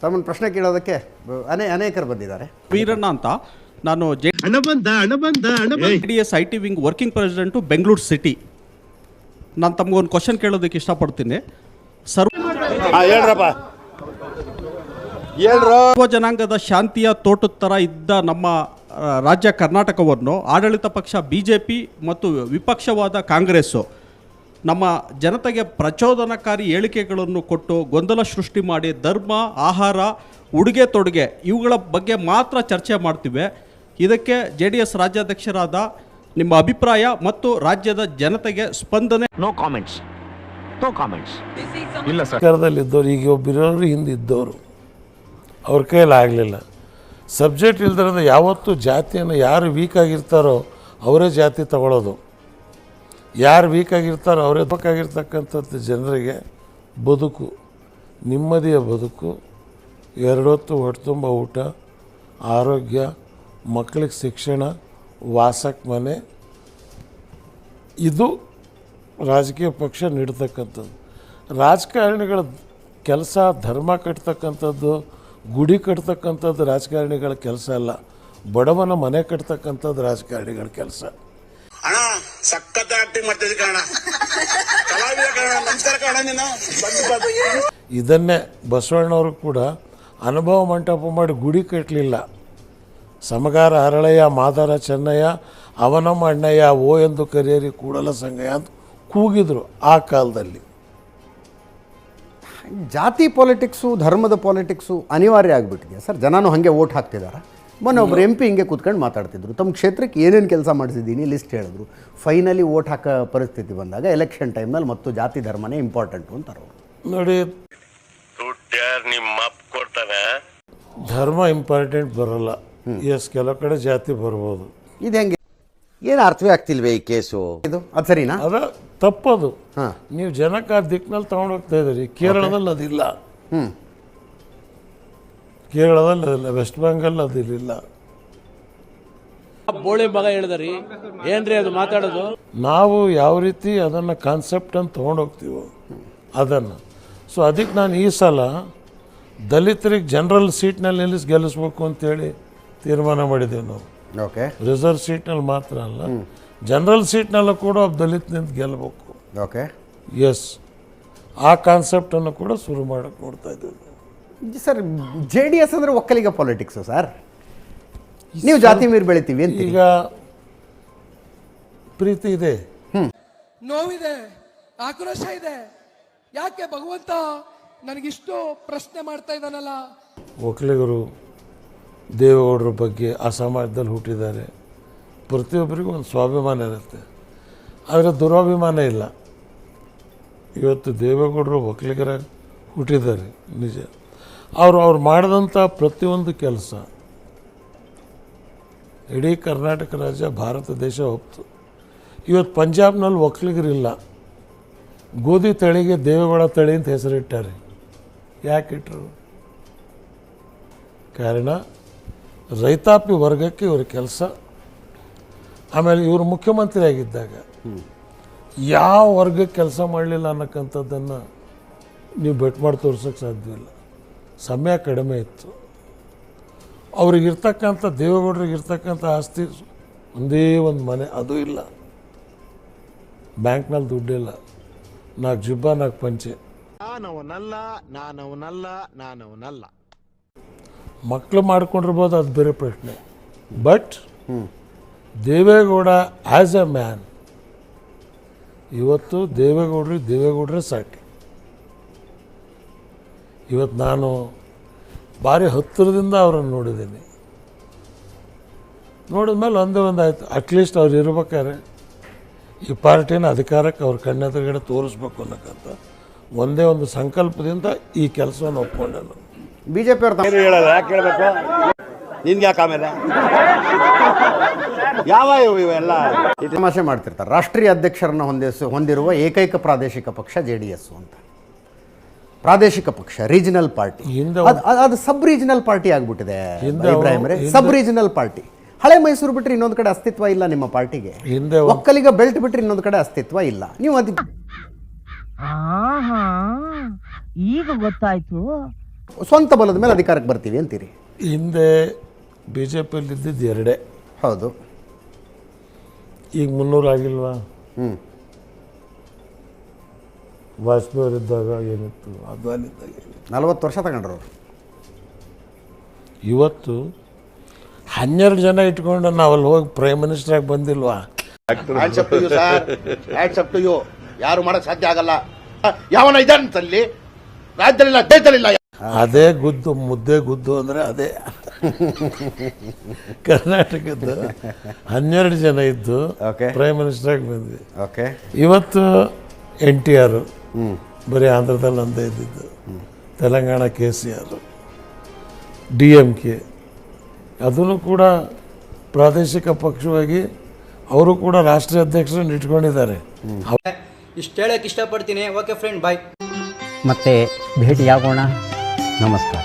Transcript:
ತಮ್ಮನ್ನು ಪ್ರಶ್ನೆ ಕೇಳೋದಕ್ಕೆ ಅನೇ ಅನೇಕರು ಬಂದಿದ್ದಾರೆ. ವೀರಣ್ಣ ಅಂತ. ನಾನು ಜೆ ಹಣ ಬಂದ ಹಣ ಬಂದ ಹಣ D S I T wing working president Bengaluru city ನಾನು ತಮಗೊಂದು ಕ್ವಶನ್ ಕೇಳೋದಕ್ಕೆ ಇಷ್ಟಪಡ್ತೀನಿ. ಸರ್ವ ಸರ್ವ ಜನಾಂಗದ ಶಾಂತಿಯ ತೋಟದ ಥರ ಇದ್ದ ನಮ್ಮ ಆ, ರಾಜ್ಯ ಕರ್ನಾಟಕವನ್ನು ಆಡಳಿತ ಪಕ್ಷ ಬಿ ಜೆ ಪಿ ಮತ್ತು ವಿಪಕ್ಷವಾದ ಕಾಂಗ್ರೆಸ್ಸು. ನಮ್ಮ ಜನತೆಗೆ ಪ್ರಚೋದನಕಾರಿ ಹೇಳಿಕೆಗಳನ್ನು ಕೊಟ್ಟು ಗೊಂದಲ ಸೃಷ್ಟಿ ಮಾಡಿ ಧರ್ಮ ಆಹಾರ ಉಡುಗೆ ತೊಡುಗೆ ಇವುಗಳ ಬಗ್ಗೆ ಮಾತ್ರ ಚರ್ಚೆ ಮಾಡ್ತೀವಿ. ಇದಕ್ಕೆ ಜೆ ಡಿ ಎಸ್ ರಾಜ್ಯಾಧ್ಯಕ್ಷರಾದ ನಿಮ್ಮ ಅಭಿಪ್ರಾಯ ಮತ್ತು ರಾಜ್ಯದ ಜನತೆಗೆ ಸ್ಪಂದನೆ. ನೋ ಕಾಮೆಂಟ್ಸ್ ನೋ ಕಾಮೆಂಟ್ಸ್ ಇಲ್ಲ ಸರ್ಕಾರದಲ್ಲಿ ಸರ್ಕಾರದಲ್ಲಿದ್ದವ್ರು ಈಗ ಒಬ್ಬರು ಹಿಂದೆ ಇದ್ದವರು ಅವ್ರ ಕೈಯಲ್ಲಿ ಆಗಲಿಲ್ಲ. ಸಬ್ಜೆಕ್ಟ್ ಇಲ್ದಿರೋದು ಯಾವತ್ತೂ ಜಾತಿಯನ್ನು ಯಾರು ವೀಕ್ ಆಗಿರ್ತಾರೋ ಅವರೇ ಜಾತಿ ತಗೊಳ್ಳೋದು ಯಾರು ವೀಕ್ ಆಗಿರ್ತಾರೋ ಅವರೇ ಬೇಕಾಗಿರ್ತಕ್ಕಂಥದ್ದು ಜನರಿಗೆ ಬದುಕು, ನೆಮ್ಮದಿಯ ಬದುಕು, ಎರಡೊತ್ತು ಹೊಟ್ಟೆ ತುಂಬ ಊಟ, ಆರೋಗ್ಯ ಮಕ್ಕಳಿಗೆ ಶಿಕ್ಷಣ ವಾಸಕ್ಕೆ ಮನೆ. ಇದು ರಾಜಕೀಯ ಪಕ್ಷ ನೀಡ್ತಕ್ಕಂಥದ್ದು. ರಾಜಕಾರಣಿಗಳ ಕೆಲಸ ಧರ್ಮ ಕಟ್ತಕ್ಕಂಥದ್ದು, ಗುಡಿ ಕಟ್ತಕ್ಕಂಥದ್ದು ರಾಜಕಾರಣಿಗಳ ಕೆಲಸ ಅಲ್ಲ. ಬಡವನ ಮನೆ ಕಟ್ತಕ್ಕಂಥದ್ದು ರಾಜಕಾರಣಿಗಳ ಕೆಲಸ. ಸಖತ್ ಆಕ್ಟಿಂಗ್ ಮಾಡ್ತಿದ್ದೆ ಕಾರಣ ಕಲಾವಿದ ಕಾರಣ ನಮಸ್ಕಾರ ನೀನು. ಇದನ್ನೇ ಬಸವಣ್ಣವರು ಕೂಡ ಅನುಭವ ಮಂಟಪ ಮಾಡಿ ಗುಡಿ ಕಟ್ಟಲಿಲ್ಲ ಸಮಗಾರ ಹರಳಯ್ಯ ಮಾದಾರ ಚೆನ್ನಯ್ಯ ಅವನಮ್ಮ ಅಣ್ಣಯ್ಯ ಓ ಎಂದು ಕರೆಯರಿ ಕೂಡಲ ಸಂಗಯ್ಯ ಅಂತ ಕೂಗಿದ್ರು ಆ ಕಾಲದಲ್ಲಿ. ಜಾತಿ ಪಾಲಿಟಿಕ್ಸು ಧರ್ಮದ ಪಾಲಿಟಿಕ್ಸು ಅನಿವಾರ್ಯ ಆಗಿಬಿಟ್ಟಿದೆಯಾ ಸರ್ ಜನನೂ ಹಾಗೆ ಓಟ್ ಹಾಕ್ತಿದ್ದಾರೆ ಮೊನ್ನೆ ಒಬ್ರು ಎಂ ಪಿ ಹಿಂಗೆ ಕೂತ್ಕೊಂಡು ಮಾತಾಡ್ತಿದ್ರು. ತಮ್ಮ ಕ್ಷೇತ್ರಕ್ಕೆ ಏನೇನು ಕೆಲಸ ಮಾಡಿಸಿದ್ದೀನಿ ಲಿಸ್ಟ್ ಹೇಳಿದ್ರು. ಫೈನಲಿ ಓಟ್ ಹಾಕೋ ಪರಿಸ್ಥಿತಿ ಬಂದಾಗ ಎಲೆಕ್ಷನ್ ಟೈಮ್ನಲ್ಲಿ ಮತ್ತು ಜಾತಿ ಧರ್ಮನೇ ಇಂಪಾರ್ಟೆಂಟು ಅಂತಾರೆ ಅವರು. ನೋಡಿ ಧರ್ಮ ಇಂಪಾರ್ಟೆಂಟ್ ಬರಲ್ಲ. ಎಸ್ ಕೆಲವು ಕಡೆ ಜಾತಿ ಬರ್ಬೋದು. ಇದು ಹೆಂಗೆ? ಏನು ಅರ್ಥವೇ ಆಗ್ತಿಲ್ವೇ ಈ ಕೇಸು? ಇದು ಅದು ಸರಿನಾ? ಅದ ತಪ್ಪದು. ಹಾಂ. ನೀವು ಜನಕ್ಕೆ ಆ ದಿಕ್ಕಿನಲ್ಲಿ ತಗೊಂಡೋಗ್ತಾ ಇದ್ದೀರಿ. ಕೇರಳದಲ್ಲಿ ಅದಿಲ್ಲ. ಹ್ಞೂ ಕೇರಳದಲ್ಲಿ ಅದಿಲ್ಲ ವೆಸ್ಟ್ ಬೆಂಗಾಲ್ ಅದಿರಲಿಲ್ಲ ಬೋಳಿ ಮಗ ಹೇಳಿದ್ರಿ ಏನ್ರಿ ಅದು ಮಾತಾಡೋದು? ನಾವು ಯಾವ ರೀತಿ ಅದನ್ನು ಕಾನ್ಸೆಪ್ಟ್ ಅಂತ ತೊಗೊಂಡೋಗ್ತೀವೋ ಅದನ್ನು. ಸೊ ಅದಕ್ಕೆ ನಾನು ಈ ಸಲ ದಲಿತರಿಗೆ ಜನರಲ್ ಸೀಟ್ನಲ್ಲಿ ನಿಲ್ಲಿಸಿ ಗೆಲ್ಲಿಸ್ಬೇಕು ಅಂತೇಳಿ ತೀರ್ಮಾನ ಮಾಡಿದ್ದೀವಿ ನಾವು. ಓಕೆ. ರಿಸರ್ವ್ ಸೀಟ್ನಲ್ಲಿ ಮಾತ್ರ ಅಲ್ಲ ಜನರಲ್ ಸೀಟ್ನಲ್ಲೂ ಕೂಡ ಒಬ್ಬ ದಲಿತ ನಿಂತು ಗೆಲ್ಲಬೇಕು. ಓಕೆ. ಎಸ್ ಆ ಕಾನ್ಸೆಪ್ಟನ್ನು ಕೂಡ ಶುರು ಮಾಡಕ್ಕೆ ನೋಡ್ತಾ ಇದ್ದೀವಿ. ಸರ್ ಜೆ ಡಿ ಎಸ್ ಅಂದರೆ ಒಕ್ಕಲಿಗ ಪಾಲಿಟಿಕ್ಸು ಸರ್? ನೀವು ಜಾತಿ ಮೀರಿ ಬೆಳಿತೀವಿ ಅಂತ ಈಗ ಪ್ರೀತಿ ಇದೆ. ನೋವಿದೆ ಆಕ್ರೋಶ ಇದೆ. ಯಾಕೆ ಭಗವಂತ ನನಗಿಷ್ಟು ಪ್ರಶ್ನೆ ಮಾಡ್ತಾ ಇದ್ದಾನಲ್ಲ? ಒಕ್ಕಲಿಗರು ದೇವೇಗೌಡರ ಬಗ್ಗೆ ಆ ಸಮಾಜದಲ್ಲಿ ಹುಟ್ಟಿದ್ದಾರೆ. ಪ್ರತಿಯೊಬ್ಬರಿಗೂ ಒಂದು ಸ್ವಾಭಿಮಾನ ಇರುತ್ತೆ. ಆದರೆ ದುರಾಭಿಮಾನ ಇಲ್ಲ. ಇವತ್ತು ದೇವೇಗೌಡರು ಒಕ್ಕಲಿಗರ ಹುಟ್ಟಿದ್ದಾರೆ ನಿಜ. ಅವರು ಅವ್ರು ಮಾಡಿದಂಥ ಪ್ರತಿಯೊಂದು ಕೆಲಸ ಇಡೀ ಕರ್ನಾಟಕ ರಾಜ್ಯ ಭಾರತ ದೇಶ ಹೋಗ್ತು ಇವತ್ತು ಪಂಜಾಬ್ನಲ್ಲಿ ಒಕ್ಕಲಿಗರಿಲ್ಲ. ಗೋಧಿ ತಳಿಗೆ ದೇವೇಗೌಡ ತಳಿ ಅಂತ ಹೆಸರಿಟ್ಟಾರೆ. ಯಾಕೆ ಇಟ್ಟರು ಕಾರಣ ರೈತಾಪಿ ವರ್ಗಕ್ಕೆ ಇವ್ರ ಕೆಲಸ. ಆಮೇಲೆ ಇವರು ಮುಖ್ಯಮಂತ್ರಿ ಆಗಿದ್ದಾಗ ಯಾವ ವರ್ಗಕ್ಕೆ ಕೆಲಸ ಮಾಡಲಿಲ್ಲ ಅನ್ನಕ್ಕಂಥದ್ದನ್ನು ನೀವು ಬೆಟ್ ಮಾಡಿ ತೋರ್ಸೋಕ್ಕೆ ಸಾಧ್ಯವಿಲ್ಲ ಸಮಯ ಕಡಿಮೆ ಇತ್ತು. ಅವ್ರಿಗಿರ್ತಕ್ಕಂಥ ದೇವೇಗೌಡರಿಗೆ ಇರ್ತಕ್ಕಂಥ ಆಸ್ತಿ ಒಂದೇ ಒಂದು ಮನೆ ಅದು ಇಲ್ಲ. ಬ್ಯಾಂಕ್ನಲ್ಲಿ ದುಡ್ಡಿಲ್ಲ. ನಾಲ್ಕು ಜುಬ್ಬ ನಾಲ್ಕು ಪಂಚೆ. ನಾನವನಲ್ಲ ನಾನವನಲ್ಲ ನಾನವನಲ್ಲ. ಮಕ್ಕಳು ಮಾಡ್ಕೊಂಡಿರ್ಬೋದು ಅದು ಬೇರೆ ಪ್ರಶ್ನೆ. But Deve Gowda as a man ಇವತ್ತು ದೇವೇಗೌಡ್ರಿ ದೇವೇಗೌಡರೇ ಸಾಟಿ ಇವತ್ತು ನಾನು ಭಾರಿ ಹತ್ತಿರದಿಂದ ಅವರನ್ನು ನೋಡಿದ್ದೀನಿ. ನೋಡಿದ ಮೇಲೆ ಒಂದೇ ಒಂದು ಆಯ್ತು. ಅಟ್ಲೀಸ್ಟ್ ಅವ್ರು ಇರ್ಬೇಕಾದ್ರೆ ಈ ಪಾರ್ಟಿನ ಅಧಿಕಾರಕ್ಕೆ ಅವ್ರ ಕಣ್ಣೆದುರುಗಡೆ ತೋರಿಸ್ಬೇಕು ಅನ್ನೋಕ್ಕಂತ ಒಂದೇ ಒಂದು ಸಂಕಲ್ಪದಿಂದ ಈ ಕೆಲಸವನ್ನು ಒಪ್ಕೊಂಡೆ ನಾನು ಬಿ ಜೆ ಪಿ ಅವ್ರು ಹೇಳಲ್ಲ ಯಾಕೆ ಹೇಳಬೇಕು? ನಿನ್ಗೆ ಯಾಕೆ ಆಮೇಲೆ? ಯಾವ ಇವು ಇವೆಲ್ಲ? ತಮಾಷೆ ಮಾಡ್ತಿರ್ತಾರೆ. ರಾಷ್ಟ್ರೀಯ ಅಧ್ಯಕ್ಷರನ್ನ ಹೊಂದಿಸ ಹೊಂದಿರುವ ಏಕೈಕ ಪ್ರಾದೇಶಿಕ ಪಕ್ಷ ಜೆ ಡಿ ಎಸ್ ಅಂತ. ಪ್ರಾದೇಶಿಕ ಪಕ್ಷ ರೀಜನಲ್ ಪಾರ್ಟಿ ಅದು ಅದು ಸಬ್ ರೀಜನಲ್ ಪಾರ್ಟಿ ಆಗ್ಬಿಟ್ಟಿದೆ ಹಿಂದೆ ಅವ್ರು- ಇಬ್ರಾಹಿಂ ಹಿಂದೆ- ಸಬ್ ರೀಜನಲ್ ಪಾರ್ಟಿ ಹಳೆ ಮೈಸೂರು ಬಿಟ್ಟರೆ ಇನ್ನೊಂದು ಕಡೆ ಅಸ್ತಿತ್ವ ಇಲ್ಲ ನಿಮ್ಮ ಪಾರ್ಟಿಗೆ. ಹಿಂದೆ ಒಕ್ಕಲಿಗ ಬೆಲ್ಟ್ ಬಿಟ್ಟರೆ ಇನ್ನೊಂದು ಕಡೆ ಅಸ್ತಿತ್ವ ಇಲ್ಲ. ನೀವು ಅದು ಆಹಾ ಈಗ ಗೊತ್ತಾಯ್ತು. ಸ್ವಂತ ಬಲದ ಮೇಲೆ ಅಧಿಕಾರಕ್ಕೆ ಬರ್ತೀವಿ ಅಂತೀರಿ. ಹಿಂದೆ ಬಿ ಜೆ ಪಿಯಲ್ಲಿ ಇದ್ದಿದ್ದು ಎರಡೇ. ಹೌದು. ಈಗ ಮುನ್ನೂರು ಆಗಿಲ್ವಾ? ಹ್ಞೂ ವಾಜಪೇಯಿ ಅವರಿದ್ದಾಗ ಏನಿತ್ತು? ಅದು ಏನಿತ್ತು ನಲ್ವತ್ತು ವರ್ಷ ತಗೊಂಡ್ರು ಅವರು. ಇವತ್ತು ಹನ್ನೆರಡು ಜನ ಇಟ್ಕೊಂಡು ನಾವು ಅಲ್ಲಿ ಹೋಗಿ ಪ್ರೈಮ್ ಮಿನಿಸ್ಟರ್ ಆಗಿ ಬಂದಿಲ್ವಾ? Hands up to you sir hands to you ಯಾರು ಮಾಡಕ್ ಸಾಧ್ಯ ಆಗಲ್ಲ. ಯಾವನ ಇದ್ದಾನಂತಲ್ಲಿ ರಾಜ್ಯದಲ್ಲಿಲ್ಲ ದೇಶದಲ್ಲಿಲ್ಲ. ಅದೇ ಗುದ್ದು ಮುದ್ದೆ ಗುದ್ದು ಅಂದರೆ ಅದೇ. ಕರ್ನಾಟಕದ ಹನ್ನೆರಡು ಜನ ಇದ್ದು. ಪ್ರೈಮ್ ಮಿನಿಸ್ಟರ್ ಆಗಿ ಬಂದ್ವಿ. ಓಕೆ ಇವತ್ತು ಎನ್ ಟಿ ಆರ್. ಬರೀ ಆಂಧ್ರದಲ್ಲಿ ಅಂದೇ ಇದ್ದಿದ್ದು. Telangana K C R. D M K. ಅದನ್ನು ಕೂಡ ಪ್ರಾದೇಶಿಕ ಪಕ್ಷವಾಗಿ ಅವರು ಕೂಡ ರಾಷ್ಟ್ರೀಯ ಅಧ್ಯಕ್ಷರನ್ನು ಇಟ್ಕೊಂಡಿದ್ದಾರೆ. ಇಷ್ಟು ಹೇಳಕ್ಕೆ ಇಷ್ಟಪಡ್ತೀನಿ. ಓಕೆ ಫ್ರೆಂಡ್ ಬಾಯ್ ಮತ್ತೆ ಭೇಟಿಯಾಗೋಣ. ನಮಸ್ಕಾರ.